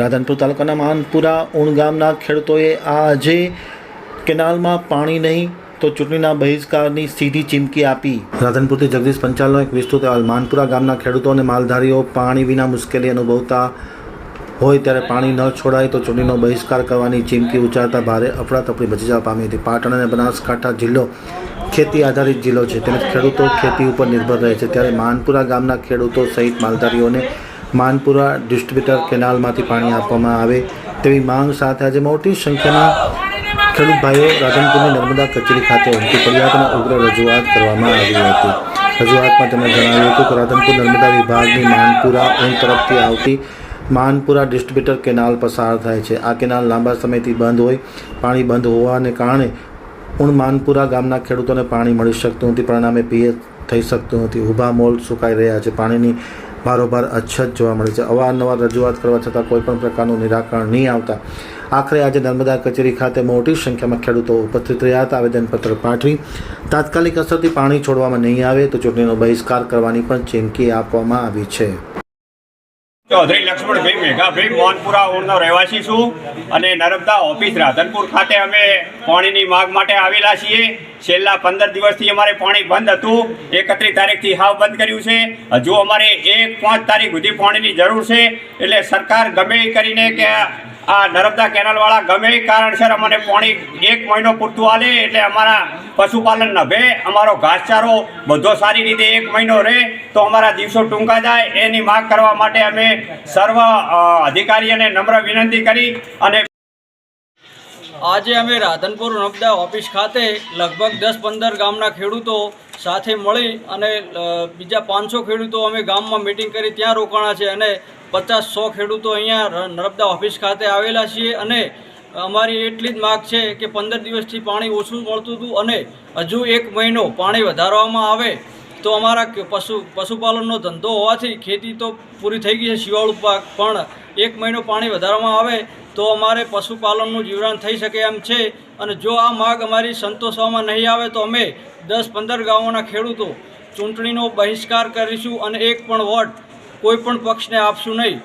રાધનપુર તાલુકાના માનપુરા ઉણ ગામના ખેડૂતોએ આજે કેનાલમાં પાણી નહીં તો ચૂંટણીના બહિષ્કારની સીધી ચીમકી આપી. રાધનપુરથી જગદીશ પંચાલનો એક વિસ્તૃત અહેવાલ. માનપુરા ગામના ખેડૂતો અને માલધારીઓ પાણી વિના મુશ્કેલી અનુભવતા હોય ત્યારે પાણી ન છોડાય તો ચૂંટણીનો બહિષ્કાર કરવાની ચીમકી ઉચ્ચારતા ભારે અફડાતફડી મચી જવા પામી હતી. પાટણ અને બનાસકાંઠા જિલ્લો ખેતી આધારિત જિલ્લો છે. તેમજ ખેડૂતો ખેતી ઉપર નિર્ભર રહે છે. ત્યારે માનપુરા ગામના ખેડૂતો સહિત માલધારીઓને માનપુરા ડિસ્ટ્રીબ્યુટર કેનાલમાંથી પાણી આપવામાં આવે તેવી માંગ સાથે આજે મોટી સંખ્યામાં ખેડૂત ભાઈઓ રાધનપુરની નર્મદા કચેરી ખાતે ઉમટી પડ્યા અને ઉગ્ર રજૂઆત કરવામાં આવી હતી. રજૂઆતમાં તેમણે જણાવ્યું હતું કે રાધનપુર નર્મદા વિભાગની માનપુરા ઊન તરફથી આવતી માનપુરા ડિસ્ટ્રીબ્યુટર કેનાલ પસાર થાય છે. આ કેનાલ લાંબા સમયથી બંધ હોય, પાણી બંધ હોવાને કારણે ઉણ માનપુરા ગામના ખેડૂતોને પાણી મળી શકતું નથી, પરિણામે પીએચ થઈ શકતું નથી. ઊભા મોલ સુકાઈ રહ્યા છે. પાણીની ભારોભાર અછત જોવા મળે છે. અવારનવાર રજૂઆત કરવા છતાં કોઈપણ પ્રકારનું નિરાકરણ નહીં આવતા. આખરે આજે નર્મદા કચેરી ખાતે મોટી સંખ્યામાં ખેડૂતો ઉપસ્થિત રહ્યા હતા. આવેદનપત્ર પાઠવી તાત્કાલિક અસરથી પાણી છોડવામાં નહીં આવે તો ચૂંટણીનો બહિષ્કાર કરવાની પણ ચીમકી આપવામાં આવી છે. ચૌધરી લક્ષ્મણભાઈ મેઘાભાઈ મોહનપુરા ઓળનો રહેવાસી છું અને નર્મદા ઓફિસ રાધનપુર ખાતે અમે પાણીની માગ માટે આવેલા છીએ. છેલ્લા પંદર દિવસથી અમારે પાણી બંધ હતું. એકત્રીસ તારીખથી હાવ બંધ કર્યું છે. હજુ અમારે એક પાંચ તારીખ સુધી પાણીની જરૂર છે. એટલે સરકાર ગમે કરીને કે આ નર્મદા કેનાલવાળા ગમે કારણસર અમને પાણી એક મહિનો પૂરતું આલે. એટલે અમારા પશુપાલન નભે અમારો ઘાસચારો બધો સારી રીતે એક મહિનો રહે, તો અમારા દિવસો ટૂંકા જાય. એની માગ કરવા માટે અમે સર્વ અધિકારીઓને નમ્ર વિનંતી કરી અને આજે અમે રાધનપુર નબદા ઓફિસ ખાતે લગભગ દસ પંદર ગામના ખેડૂતો સાથે મળી અને બીજા પાંચસો ખેડૂતો અમે ગામમાં મિટિંગ કરી. ત્યાં રોકાણા છે અને પચાસ સો ખેડૂતો અહીંયા નર્મદા ઓફિસ ખાતે આવેલા છીએ અને અમારી એટલી જ માગ છે કે પંદર દિવસથી પાણી ઓછું મળતું હતું અને હજુ એક મહિનો પાણી વધારવામાં આવે તો અમારા પશુ પશુપાલનનો ધંધો હોવાથી ખેતી તો પૂરી થઈ ગઈ છે શિવાળુ પાક. પણ એક મહિનો પાણી વધારવામાં આવે તો અમારે પશુપાલનનું જીવન થઈ શકે એમ છે અને જો આ માગ અમારી સંતોષવામાં નહીં આવે તો અમે દસ પંદર ગામોના ખેડૂતો ચૂંટણીનો બહિષ્કાર કરીશું અને એક પણ વોટ કોઈ પણ પક્ષને આપશું નહીં.